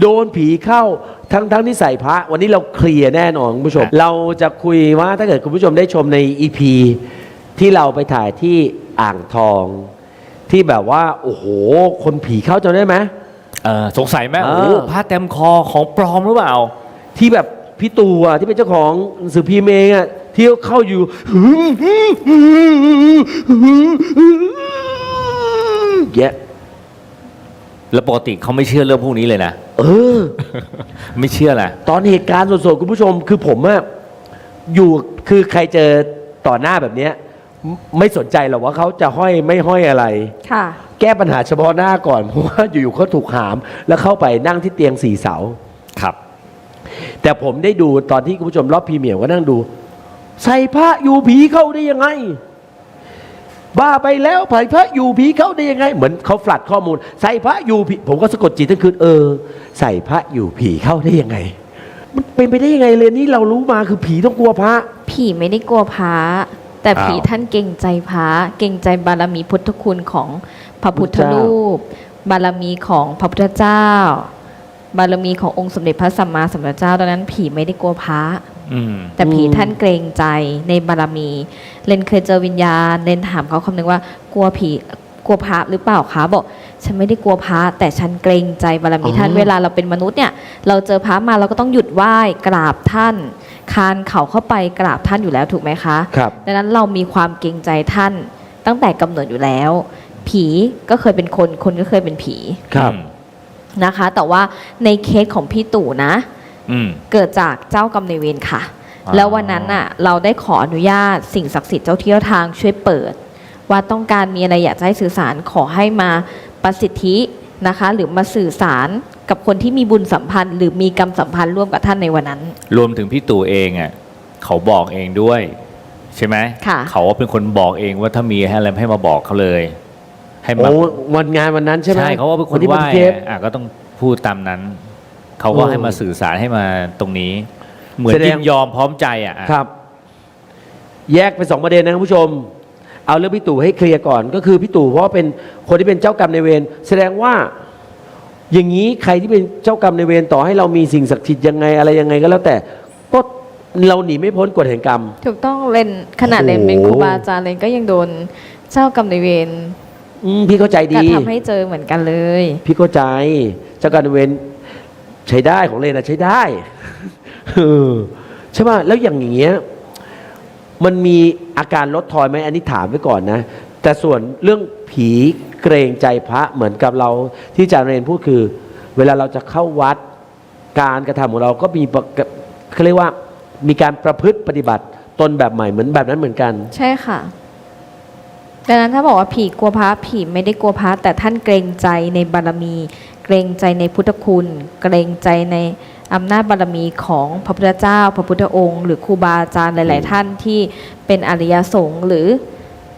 โดนผีเข้าทั้งทั้งที่ใส่พระ วันนี้เราเคลียร์แน่นอนคุณผู้ชม เราจะคุยว่าถ้าเกิดคุณผู้ชมได้ชมในอีพีที่เราไปถ่ายที่อ่างทอง ที่แบบว่า โอ้โห คนผีเข้าจำได้ไหม เออสงสัยไหมเออ โอ้โหผ้าเต็มคอของปลอมหรือเปล่า ที่แบบพี่ตูอะที่เป็นเจ้าของหนังสือพิมพ์เองอะที่เข้าอยู่ แยะ แล้วปกติเขาไม่เชื่อเรื่องพวกนี้เลยนะ เออ ไม่เชื่อแหละตอนเหตุการณ์สดๆคุณผู้ชม คือผมอะอยู่คือใครเจอต่อหน้าแบบเนี้ยไม่ไม่สนใจหรอกว่าเขาจะห้อยไม่ห้อยอะไร ค่ะ แก้ปัญหาเฉพาะหน้าก่อน เพราะว่าอยู่ๆเขาถูกหาม แล้วเข้าไปนั่งที่เตียงสี่เสา ครับ แต่ผมได้ดูตอนที่คุณผู้ชมรอบพรีเมียร์ก็นั่งดู ใส่พระอยู่ผีเข้าได้ยังไง บ้าไปแล้วใส่พระอยู่ผีเข้าได้ยังไง เหมือนเขาฟลัดข้อมูล ใส่พระอยู่ผีผมก็สะกดจิตทั้งคืนเออ ใส่พระอยู่ผีเข้าได้ยังไง มันเป็นไปได้ยังไงเลยนี่เรารู้มาคือผีต้องกลัวพระ ผีไม่ได้กลัวพระแต่ผีอ้าวท่านเกรงใจพระเกรงใจบารมีพุทธคุณของพระพุทธพุทธเจ้ารูป บารมีของพระพุทธเจ้า บารมีขององค์สมเด็จพระสัมมาสัมพุทธเจ้าดังนั้นผีไม่ได้กลัวพระอืม แต่ผีท่านเกรงใจในบารมี เลนเคยเจอวิญญาณ เลนถามเขาคำนึงว่ากลัวผีกลัวพระหรือเปล่าคะบอกฉันไม่ได้กลัวพระแต่ฉันเกรงใจบารมีท่านอ๋อเวลาเราเป็นมนุษย์เนี่ย เราเจอพระมาเราก็ต้องหยุดไหว้กราบท่าน คานเข่าเข้าไปกราบท่านอยู่แล้วถูกไหมคะครับดังนั้นเรามีความเกรงใจท่านตั้งแต่กำเนิดอยู่แล้ว ผีก็เคยเป็นคนคนก็เคยเป็นผีครับนะคะ แต่ว่าในเคสของพี่ตู่นะ อืม เกิดจากเจ้ากรรมนายเวรค่ะ อ๋อ แล้ววันนั้นน่ะ เราได้ขออนุญาตสิ่งศักดิ์สิทธิ์เจ้าที่เจ้าทางช่วยเปิด ว่าต้องการมีอะไรอยากจะให้สื่อสารขอให้มาประสิทธินะคะ หรือมาสื่อสารกับคนที่มีบุญสัมพันธ์ หรือมีกรรมสัมพันธ์ร่วมกับท่านในวันนั้น รวมถึงพี่ตู่เองอะเขาบอกเองด้วย ใช่ไหมค่ะ เขาเป็นคนบอกเองว่าถ้ามีให้อะไรให้มาบอกเขาเลย ให้มาโอ้วันงานวันนั้นใช่ไหมใช่เขาว่าเป็นคนที่ไหว้เทปอะก็ต้องพูดตามนั้น เขาก็เออให้มาสื่อสารให้มาตรงนี้ เหมือนแสดงยินยอมพร้อมใจอะครับ แยกเป็นสองประเด็นนะคุณผู้ชม เอาเรื่องพี่ตู่ให้เคลียร์ก่อนก็คือพี่ตู่เพราะว่าเป็นคนที่เป็นเจ้ากรรมในายเวรแสดงว่า อย่างนี้ใครที่เป็นเจ้ากรรมในายเวรต่อให้เรามีสิ่งศักดิ์สิทธิ์ยังไงอะไรยังไงก็แล้วแต่ก็เราหนีไม่พ้นกฎแห่งกรรม ถูกต้องเลนขนาดเลนเป็นโอ้คโหรูบาอาจารย์เลนก็ยังโดนเจ้ากรรมนายเวรอืมพี่เข้าใจกดีระทำให้เจอเหมือนกันเลย พี่เข้าใจเจ้ากรรมนายเวร ใช้ได้ของเลนนะใช้ได้ใช่ป่ะแล้วอย่างอย่างเงี้ยมันมีอาการลดทอนไหมอันนี้ถามไว้ก่อนนะ แต่ส่วนเรื่องผีเกรงใจพระเหมือนกับเราที่อาจารย์เรนพูดคือ เวลาเราจะเข้าวัดการกระทำของเราก็มีเขาเรียกว่ามีการประพฤติปฏิบัติตนแบบใหม่เหมือนแบบนั้นเหมือนกัน ใช่ค่ะ ดังนั้นถ้าบอกว่าผีกลัวพระผีไม่ได้กลัวพระแต่ท่านเกรงใจในบารมี เกรงใจในพุทธคุณ เกรงใจในอำนาจบารมีของพระพุทธเจ้า พระพุทธองค์ หรือครูบาอาจารย์หลาย ๆ ท่านที่เป็นอริยสงฆ์หรือ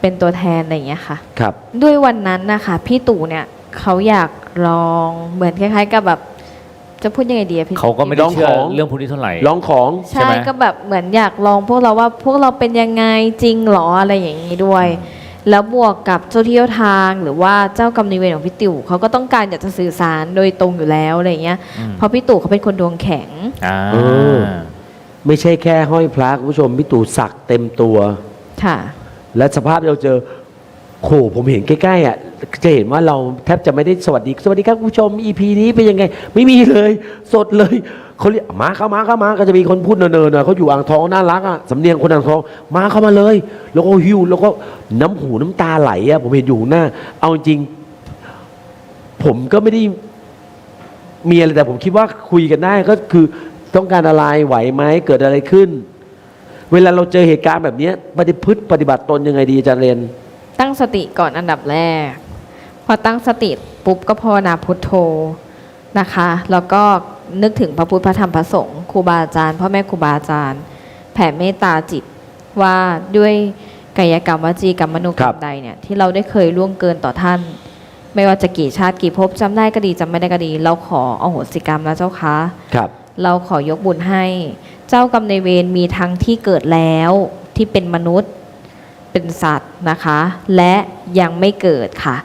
เป็นตัวแทนอะไรอย่างเงี้ยค่ะ ครับ ด้วยวันนั้นนะคะพี่ตู่เนี่ยเขาอยากลองเหมือนคล้าย ๆ กับแบบ จะพูดยังไงดีอะพี่ เขาก็ไม่ได้เชื่อลองของเรื่องพวกนี้เท่าไหร่ลองของ ใช่ใช่ไหม ก็แบบเหมือนอยากลองพวกเราว่าพวกเราเป็นยังไงจริงเหรออะไรอย่างนี้ด้วย แล้วบวกกับเจ้าที่เจ้าทางหรือว่าเจ้ากรรมนายเวรของพี่ตู่เขาก็ต้องการอยากจะสื่อสารโดยตรงอยู่แล้วอะไรอย่างเงี้ยอืม เพราะพี่ตู่เขาเป็นคนดวงแข็ง อ่าเออ ไม่ใช่แค่ห้อยพระคุณผู้ชมพี่ตู่สักเต็มตัว ค่ะ และสภาพที่เราเจอโหผมเห็นใกล้ๆอะ จะเห็นว่าเราแทบจะไม่ได้สวัสดีสวัสดีครับผู้ชม EP นี้เป็นยังไง ไม่มีเลย สดเลยเขาเรียกมาเข้ามาเข้ามาก็จะมีคนพูดเนินๆหน่อยเขาอยู่อ่างทองน่ารักอะสำเนียงคนอ่างทองมาเข้ามาเลย แล้วก็หิวแล้วก็น้ำหูน้ำตาไหลอะผมเห็นอยู่หน้า เอาจริง ผมก็ไม่ได้มีอะไรแต่ผมคิดว่าคุยกันได้ก็คือต้องการอะไรไหวไหมเกิดอะไรขึ้น เวลาเราเจอเหตุการณ์แบบนี้ปฏิพฤติปฏิบัติตนยังไงดีอาจารย์เรนตั้งสติก่อนอันดับแรก อตั้งสติปุ๊บก็ภาวนาพุทโธนะคะ แล้วก็นึกถึงพระพุทธพระธรรมพระสงฆ์ครูบาอาจารย์พ่อแม่ครูบาอาจารย์ แผ่เมตตาจิตว่าด้วยกายกรรมวจีกรรมมโนกรครัรบมใดเนี่ยที่เราได้เคยล่วงเกินต่อท่าน ไม่ว่าจะกี่ชาติกี่ภพจำได้ก็ดีจำไม่ได้ก็ดี เราขออโหสิกรรมนะเจ้าคะครับ เราขอยกบุญให้ เจ้ากรรมในายเวรมีทั้งที่เกิดแล้วที่เป็นมนุษย์เป็นสัตว์นะคะ และยังไม่เกิดค่ะ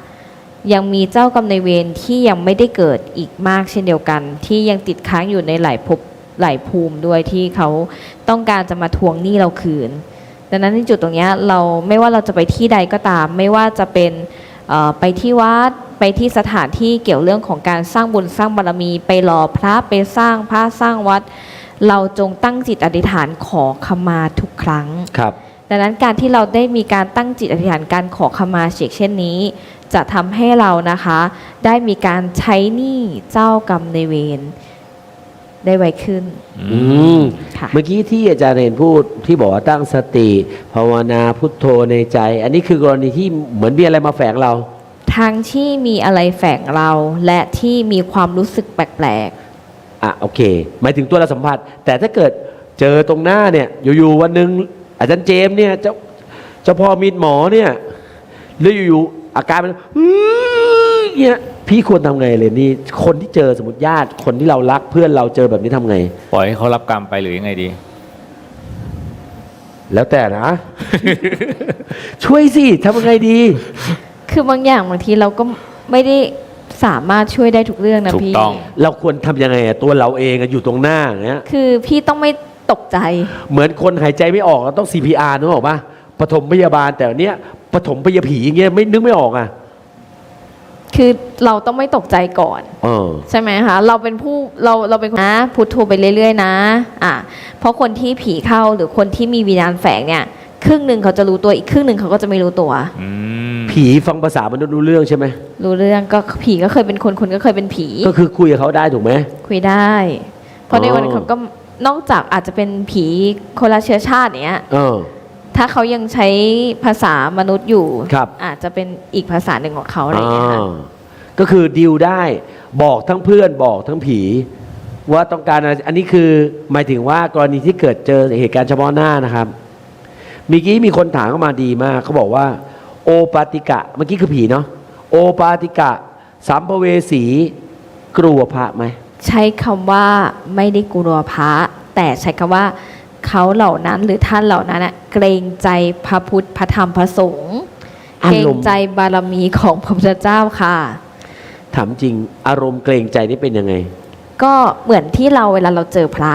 ยังมีเจ้ากรรมนายเวรที่ยังไม่ได้เกิดอีกมากเช่นเดียวกัน ที่ยังติดค้างอยู่ในหลายภพหลายภูมิด้วยที่เขาต้องการจะมาทวงหนี้เราคืน ดังนั้นในจุดตรงเนี้ยเราไม่ว่าเราจะไปที่ใดก็ตาม ไม่ว่าจะเป็นเอ่อไปที่วัดไปที่สถานที่เกี่ยวเรื่องของการสร้างบุญสร้างบารมี ไปหล่อพระไปสร้างพระสร้างวัด เราจงตั้งจิตอธิษฐานขอขมาทุกครั้งครับดังนั้นการที่เราได้มีการตั้งจิตอธิษฐานการขอขมาเฉกเช่นนี้ จะทำให้เรานะคะ ได้มีการใช้หนี้เจ้ากรรมในายเวรได้ไวขึ้น อืมค่ะเมื่อกี้ที่อาจารย์เรนพูดที่บอกว่าตั้งสติ ภาวนาพุทโธในใจ อันนี้คือกรณีที่เหมือนมีอะไรมาแฝงเรา ทั้งที่มีอะไรแฝงเราและที่มีความรู้สึกแปลกอะโอเค หมายถึงตัวเราสัมผัส แต่ถ้าเกิดเจอตรงหน้าเนี่ย อยู่ๆวันหนึ่งอาจารย์เจมส์เนี่ยเจ้าเจ้าพ่อมีดหมอเนี่ยแล้วอยู่ๆ อาการมันอื้อเนี่ยพี่ควรทำไงเลยนี่คนที่เจอสมมติญาติ คนที่เรารักเพื่อนเราเจอแบบนี้ทำไง ปล่อยให้เขารับกรรมไปหรือยังไงดี แล้วแต่นะ ช่วยสิทำยังไงดีๆคือบางอย่างบางทีเราก็ไม่ได้สามารถช่วยได้ทุกเรื่องนะถูกพี่ต้อง เราควรทำยังไงอะตัวเราเองอะอยู่ตรงหน้าอย่างเงี้ยคือพี่ต้องไม่ตกใจ เหมือนคนหายใจไม่ออกเราต้อง CPR นึกออกปะปฐมพยาบาลแต่อันเนี้ย ปฐมพยาผีอย่างเงี้ยไม่นึกไม่ออกอะ คือเราต้องไม่ตกใจก่อน เออ ใช่ไหมคะเราเป็นผู้เราเราเป็นคนนะพุทโธไปเรื่อย ๆ นะอะเพราะคนที่ผีเข้าหรือคนที่มีวิญญาณแฝงเนี่ย ครึ่งหนึ่งเขาจะรู้ตัวอีกครึ่งหนึ่งเขาก็จะไม่รู้ตัว อืมผีฟังภาษามนุษย์รู้เรื่องใช่ไหมรู้เรื่องก็ผีก็เคยเป็นคนคนก็เคยเป็นผี ก็คือคุยกับเขาได้ถูกไหม คุยได้ เพราะในวันอ๋อ เขาก็นอกจากอาจจะเป็นผีคนละเชื้อชาติเนี้ย เออ ถ้าเขายังใช้ภาษามนุษย์อยู่ ครับ อาจจะเป็นอีกภาษาหนึ่งของเขาอะไรอย่างเงี้ยค่ะ อ่าก็คือดีลได้บอกทั้งเพื่อนบอกทั้งผี ว่าต้องการอะไรอันนี้คือหมายถึงว่ากรณีที่เกิดเจอเหตุการณ์เฉพาะหน้านะครับเมื่อกี้มีคนถามเข้ามาดีมากเขาบอกว่า โอปาติกะเมื่อกี้คือผีเนาะโอปาติกะสัมภเวสีกลัวพระไหม ใช้คำว่าไม่ได้กลัวพระแต่ใช้คำว่า เขาเหล่านั้นหรือท่านเหล่านั้นน่ะเกรงใจพระพุทธพระธรรมพระสงฆ์อาเกรรงมณ์ใจบารมีของพระพุทธเจ้าค่ะ ถามจริงอารมณ์เกรงใจนี่เป็นยังไง ก็เหมือนที่เราเวลาเราเจอพระ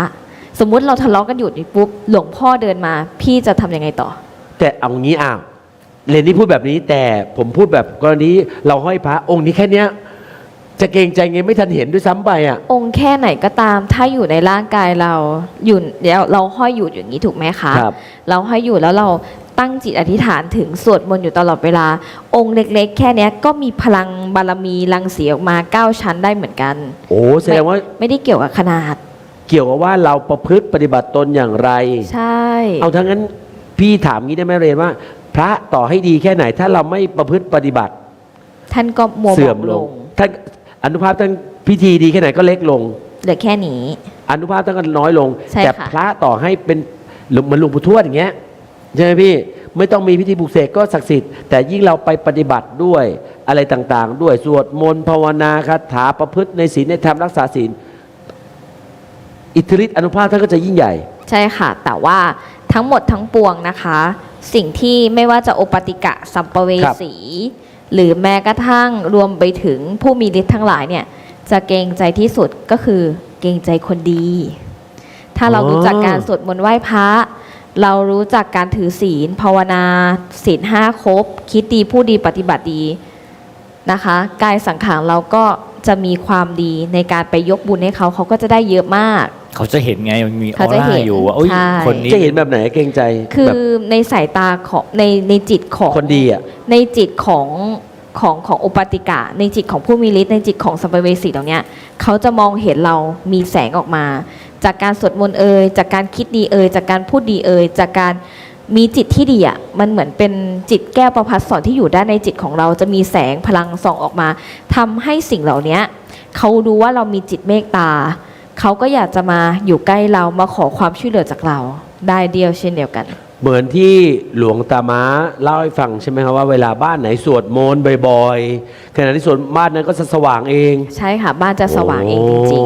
สมมุติเราทะเลาะกันอยู่นี่ปุ๊บหลวงพ่อเดินมา พี่จะทำยังไงต่อ แต่เอางี้อ้าวเรนนี่พูดแบบนี้แต่ผมพูดแบบกรณีเราห้อยพระองค์นี้แค่เนี้ย จะเกรงใจไงไม่ทันเห็นด้วยซ้ำไปอะ องค์แค่ไหนก็ตาม ถ้าอยู่ในร่างกายเราอยู่เดี๋ยวเราห้อยอยู่อย่างนี้ถูกไหมคะครับ เราห้อยอยู่แล้วเราตั้งจิตอธิษฐานถึงสวดมนต์อยู่ตลอดเวลา องค์เล็กๆ แค่เนี้ยก็มีพลังบารมีรังสีออกมาเก้าชั้นได้เหมือนกัน โอ้แสดงว่าไม่ได้เกี่ยวกับขนาด เกี่ยวกับว่าเราประพฤติปฏิบัติตนอย่างไร ใช่ เอาทั้งนั้นพี่ถามงี้ได้ไหมเรนว่า พระต่อให้ดีแค่ไหนถ้าเราไม่ประพฤติปฏิบัติท่านก็มัวหมเสื่ออมงลลงง ท่าน อนุภาพท่านพิธีดีแค่ไหนก็เล็กลง เหลือแค่นี้ อนุภาพท่านก็น้อยลง ใช่แต่ค่ะ พระต่อให้เป็นหลวงเหมือนหลวงปู่ทวดอย่างเงี้ยใช่ไหมพี่ไม่ต้องมีพิธีปลุกเสกก็ศักดิ์สิทธิ์แต่ยิ่งเราไปปฏิบัติด้วยอะไรต่างๆ ด้วยสวดมนต์ภาวนาคาถาประพฤติในศีลในธรรมรักษาศีลอิทธิฤทธิอนุภาพท่านก็จะยิ่งใหญ่ ใช่ค่ะ แต่ว่าทั้งหมดทั้งปวงนะคะ สิ่งที่ไม่ว่าจะโอปติกะสัมปเวสี หรือแม้กระทั่งรวมไปถึงผู้มีฤทธิ์ทั้งหลายเนี่ยจะเกรงใจที่สุดก็คือเกรงใจคนดี ถ้าเรารู้จักการสวดมนต์ไหว้พระเรารู้จักการถือศีลภาวนาศีลห้าครบ คิดดีพูดดีปฏิบัติดีนะคะกายสังขารเราก็จะมีความดีในการไปยกบุญให้เขาเขาก็จะได้เยอะมาก เขาจะเห็นไงมันมีออเขาจะร่าเห็นอยู่ว่าโอ้ยใช่ คนนี้ จะเห็นแบบไหนเกรงใจคือแบบในสายตาของในในจิตของ คนดีอะ ในจิตของของของอุปาติกะ ในจิตของผู้มีฤทธิ์ในจิตของสัมภเวสีตรงเนี้ยเขาจะมองเห็นเรามีแสงออกมา จากการสวดมนต์เอ่ยจากการคิดดีเอ่ยจากการพูดดีเอ่ยจากการมีจิตที่ดีอะมันเหมือนเป็นจิตแก้วประพัดสอนที่อยู่ด้านในจิตของเราจะมีแสงพลังส่องออกมาทำให้สิ่งเหล่านี้เขารู้ว่าเรามีจิตเมตตา เขาก็อยากจะมาอยู่ใกล้เรามาขอความช่วยเหลือจากเรา ได้เดียวเช่นเดียวกัน เหมือนที่หลวงตาม้าเล่าให้ฟังใช่ไหมครับว่าเวลาบ้านไหนสวดมนต์บ่อยๆขณะที่สวดบ้านนั้นก็จะสว่างเอง ใช่ค่ะ บ้านจะสว่างเองจริงโอ้